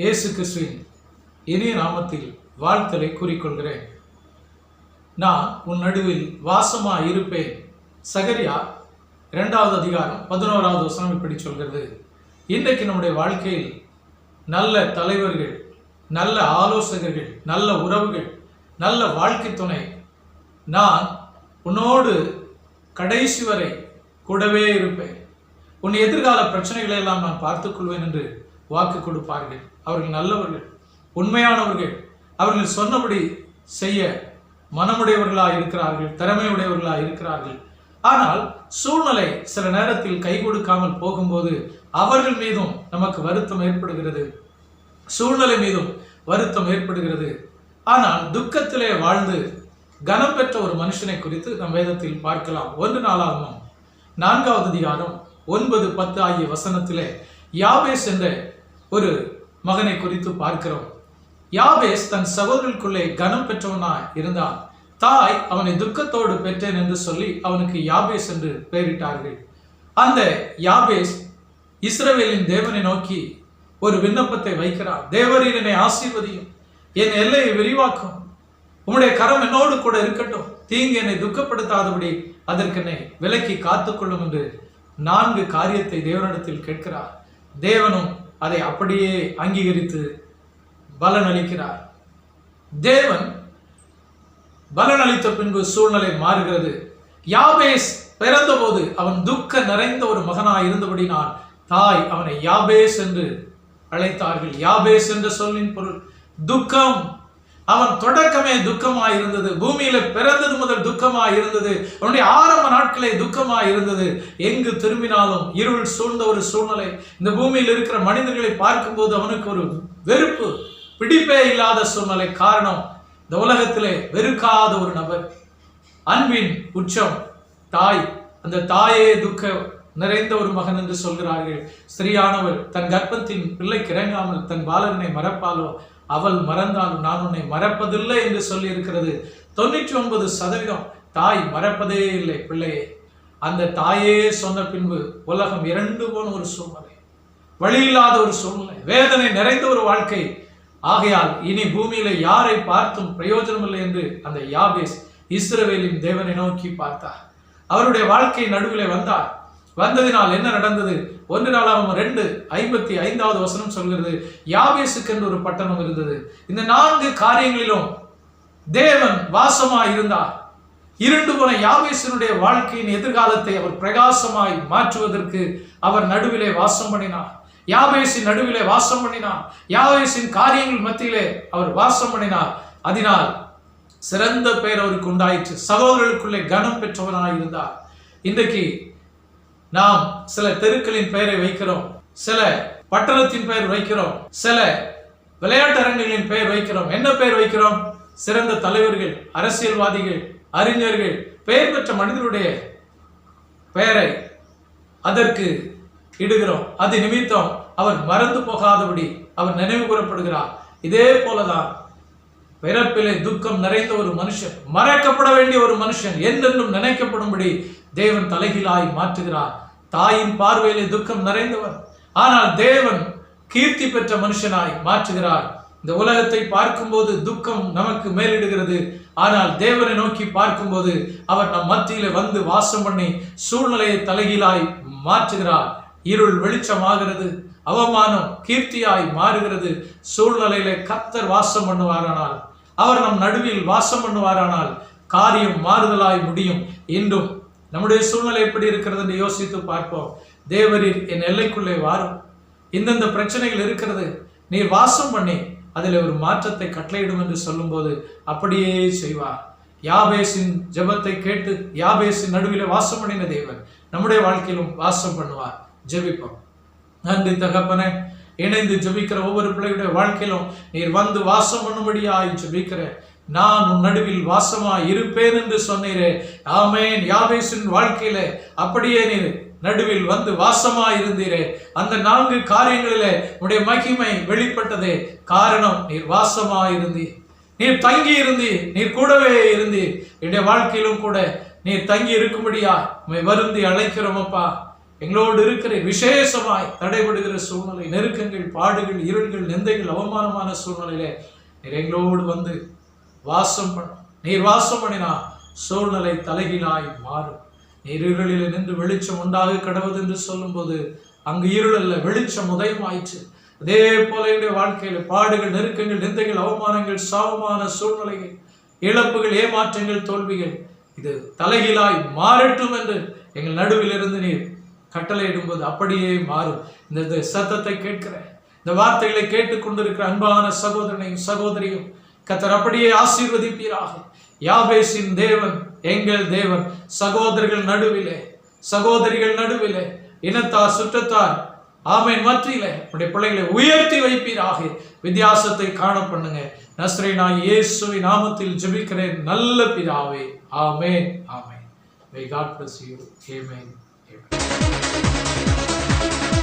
இயேசு கிறிஸ்துவின் இனிய நாமத்தில் வாழ்த்தலை கூறிக்கொள்கிறேன். நான் உன் நடுவில் வாசமா இருப்பேன். சகரியா இரண்டாவது அதிகாரம் பதினோராவது வசனம் இப்படி சொல்கிறது. இன்றைக்கு நம்முடைய வாழ்க்கையில் நல்ல தலைவர்கள் நல்ல ஆலோசகர்கள் நல்ல உறவுகள் நல்ல வாழ்க்கை துணை நான் உன்னோடு கடைசி வரை கூடவே இருப்பேன். உன் எதிர்கால பிரச்சனைகளை எல்லாம் நான் பார்த்துக்கொள்வேன் என்று வாக்கு கொடுப்பார்கள். அவர்கள் நல்லவர்கள் உண்மையானவர்கள். அவர்கள் சொன்னபடி செய்ய மனமுடையவர்களாக இருக்கிறார்கள் திறமையுடையவர்களாக இருக்கிறார்கள். ஆனால் சூழ்நிலை சில நேரத்தில் கை கொடுக்காமல் போகும்போது அவர்கள் மீதும் நமக்கு வருத்தம் ஏற்படுகிறது. சூழ்நிலை மீதும் வருத்தம் ஏற்படுகிறது. ஆனால் துக்கத்திலே வாழ்ந்து கனம் பெற்ற ஒரு மனுஷனை குறித்து நம் வேதத்தில் பார்க்கலாம். ஒன்று நாளாகவும் நான்காவது அதிகாரம் ஒன்பது பத்து ஆகிய வசனத்திலே யாபேஸ் என்ற ஒரு மகனை குறித்து பார்க்கிறோம். யாபேஸ் தன் சகோதரர்களுக்குள்ளே கனம் பெற்றவனாய் இருந்தான். தாய் அவனை துக்கத்தோடு பெற்றேன் என்று சொல்லி அவனுக்கு யாபேஸ் என்று பெயரிட்டார்கள். அந்த யாபேஸ் இஸ்ரவேலின் தேவனை நோக்கி ஒரு விண்ணப்பத்தை வைக்கிறார் தேவரீர் என்னை ஆசீர்வதியும். என் எல்லையை விரிவாக்கும். உம்முடைய கரம் என்னோடு கூட இருக்கட்டும். தீங்கு என்னை துக்கப்படுத்தாதபடி அதற்கு என்னை விலக்கி காத்துக்கொள்ளும் என்று நான்கு காரியத்தை தேவனிடத்தில் கேட்கிறார். தேவனும் அதை அப்படியே அங்கீகரித்து பலன் அளிக்கிறார். தேவன் பலன் அளித்த பின்பு சூழ்நிலை மாறுகிறது. யாபேஸ் பிறந்தபோது அவன் துக்க நிறைந்த ஒரு மகனாய் இருந்தபடினால் தாய் அவனை யாபேஸ் என்று அழைத்தார்கள். யாபேஸ் என்ற சொல்லின் பொருள் துக்கம். அவன் தொடக்கமே துக்கமாக இருந்தது பூமியில பிறந்தது முதல் துக்கமாக இருந்தது அவனுடைய ஆரம்ப நாட்களே துக்கமாக இருந்தது எங்கு திரும்பினாலும் இருள் சூழ்ந்த ஒரு சூழ்நிலை. இந்த பூமியில் இருக்கிற மனிதர்களை பார்க்கும்போது அவனுக்கு ஒரு வெறுப்பு பிடிப்பே இல்லாத சூழ்நிலை. காரணம் இந்த உலகத்திலே வெறுக்காத ஒரு நபர். அன்பின் உச்சம் தாய். அந்த தாயே துக்க நிறைந்த ஒரு மகன் என்று சொல்கிறார்கள். ஸ்திரியானவள் தன் கர்ப்பத்தின் பிள்ளை கிறங்காமல் தன் பாலகனை மறப்பாலோ? அவள் மறந்தாலும் நான் உன்னை மறப்பதில்லை என்று சொல்லி இருக்கிறது தொண்ணூற்றி ஒன்பது சதவீதம் தாய் மறப்பதே இல்லை பிள்ளையே. அந்த தாயே சொன்ன பின்பு உலகம் இரண்டு போன ஒரு சூழ்நிலை. இல்லாத ஒரு சூழ்நிலை. வேதனை நிறைந்த ஒரு வாழ்க்கை. ஆகையால் இனி பூமியில யாரை பார்த்தும் பிரயோஜனம் இல்லை என்று அந்த யாபேஸ் இஸ்ரவேலின் தேவனை நோக்கி பார்த்தார். அவருடைய வாழ்க்கை நடுவிலே வந்தார். வந்ததினால் என்ன நடந்தது? ஒன்று நாளாகவும் ரெண்டு ஐம்பத்தி ஐந்தாவது வசனம் சொல்கிறது யாபேசுக்கு என்று ஒரு பட்டணம் இருந்தது. இந்த நான்கு காரியங்களிலும் தேவன் வாசமாய் இருந்தார். இருண்டு போன யாவேசனுடைய வாழ்க்கையின் எதிர்காலத்தை அவர் பிரகாசமாய் மாற்றுவதற்கு அவர் நடுவிலே வாசம் பண்ணினார். யாவேசின் நடுவிலே வாசம் பண்ணினார். யாவேசின் காரியங்கள் மத்தியிலே அவர் வாசம் பண்ணினார். அதனால் சிறந்த பெயர் அவருக்கு உண்டாயிற்று. சகோதரர்களுக்குள்ளே கனம் பெற்றவராய் இருந்தார். இன்றைக்கு நாம் சில தெருக்களின் பெயரை வைக்கிறோம் சில பட்டணத்தின் பெயர் வைக்கிறோம் சில விளையாட்டு அரங்குகளின் பெயர் வைக்கிறோம். என்ன பெயர் வைக்கிறோம்? சிறந்த தலைவர்கள் அரசியல்வாதிகள் அறிஞர்கள் பெயர் பெற்ற மனிதனுடைய பெயரை அதற்கு இடுகிறோம். அது நிமித்தம் அவர் மறந்து போகாதபடி அவர் நினைவு கூறப்படுகிறார். இதே போலதான் பிறப்பிலே துக்கம் நிறைந்த ஒரு மனுஷன் மறைக்கப்பட வேண்டிய ஒரு மனுஷன் என்றென்றும் நினைக்கப்படும்படி தேவன் தலைகீழாய் மாற்றுகிறார். தாயின் பார்வையிலே துக்கம் நிறைந்தவர். ஆனால் தேவன் கீர்த்தி பெற்ற மனுஷனாய் மாற்றுகிறார். இந்த உலகத்தை பார்க்கும்போது துக்கம் நமக்கு மேலிடுகிறது. ஆனால் தேவனை நோக்கி பார்க்கும்போது அவர் நம் மத்தியில வந்து வாசம் பண்ணி சூழ்நிலையை தலைகீழாய் மாற்றுகிறார். இருள் வெளிச்சமாகிறது அவமானம் கீர்த்தியாய் மாறுகிறது. சூழ்நிலையில கத்தர் வாசம் பண்ணுவாரானால் அவர் நம் நடுவில் வாசம் பண்ணுவாரானால் காரியம் மாறுதலாய் முடியும். இன்றும் நம்முடைய சூழ்நிலை எப்படி இருக்கிறது என்று யோசித்து பார்ப்போம். தேவரீர் என் எல்லைக்குள்ளே வாரும். இந்தந்த பிரச்சனைகள் இருக்கிறது. நீ வாசம் பண்ணி அதில் ஒரு மாற்றத்தை கட்டளையிடும் என்று சொல்லும்போது அப்படியே செய்வார். யாபேசின் ஜெபத்தை கேட்டு யாபேசின் நடுவிலே வாசம் பண்ணின தேவன் நம்முடைய வாழ்க்கையிலும் வாசம் பண்ணுவார். ஜெபிப்போம். நன்றி தகப்பனே. இணைந்து ஜபிக்கிற ஒவ்வொரு பிள்ளையுடைய வாழ்க்கையிலும் நீர் வந்து வாசம் பண்ணும்படியாய் ஜெபிக்கிற. நான் உன் நடுவில் வாசமாய் இருப்பேன் என்று சொன்னீரே. ஆமேன். யாவேசின் வாழ்க்கையில அப்படியே நீர் நடுவில் வந்து வாசமாய் இருந்தீரே. அந்த நான்கு காரியங்களிலே உடைய மகிமை வெளிப்பட்டதே காரணம் நீர் வாசமாய் இருந்தி நீர் தங்கி இருந்தி நீர் கூடவே இருந்தி என்னுடைய வாழ்க்கையிலும் கூட நீர் தங்கி இருக்கும்படியா வருந்தி அழைக்கிறோமப்பா எங்களோடு இருக்கிற விசேஷமாய் தடைபடுகிற சூழ்நிலை நெருக்கங்கள் பாடுகள் இருள்கள் நிந்தைகள் அவமானமான சூழ்நிலையிலே நீர் எங்களோடு வந்து வாசம் பண்ண நீர் வாசம் பண்ணினா சூழ்நிலை தலைகீழாய் மாறும். நீர் இருளில் நின்று வெளிச்சம் உண்டாக கடவுது என்று சொல்லும்போது அங்கு இருள் அல்ல வெளிச்சம் உதயமாயிற்று. அதே போல என்னுடைய வாழ்க்கையில் பாடுகள் நெருக்கங்கள் நிந்தைகள் அவமானங்கள் சாபமான சூழ்நிலைகள் இழப்புகள் ஏமாற்றங்கள் தோல்விகள் இது தலைகீழாய் மாறட்டும் என்று எங்கள் நடுவில் இருந்து நீர் கட்டளையிடும்போது அப்படியே மாறும். இந்த சத்தத்தை கேட்கிற இந்த வார்த்தைகளை கேட்டுக்கொண்டிருக்கிற அன்பான சகோதரனையும் சகோதரியும் கத்தர் அப்படியே ஆசீர்வதிப்பீராக. யாபேசின் தேவன் எங்கள் தேவன் சகோதரர்கள் நடுவிலே சகோதரிகள் நடுவிலே இனத்தார் சுற்றத்தார் ஆமேன் மற்றிலே உடைய பிள்ளைகளை உயர்த்தி வைப்பீராக. வித்தியாசத்தை காண பண்ணுங்க. நான் இயேசு நாமத்தில் ஜெபிக்கிறேன். நல்ல பிதாவே. ஆமென் ஆமென். May God bless you. Thank you.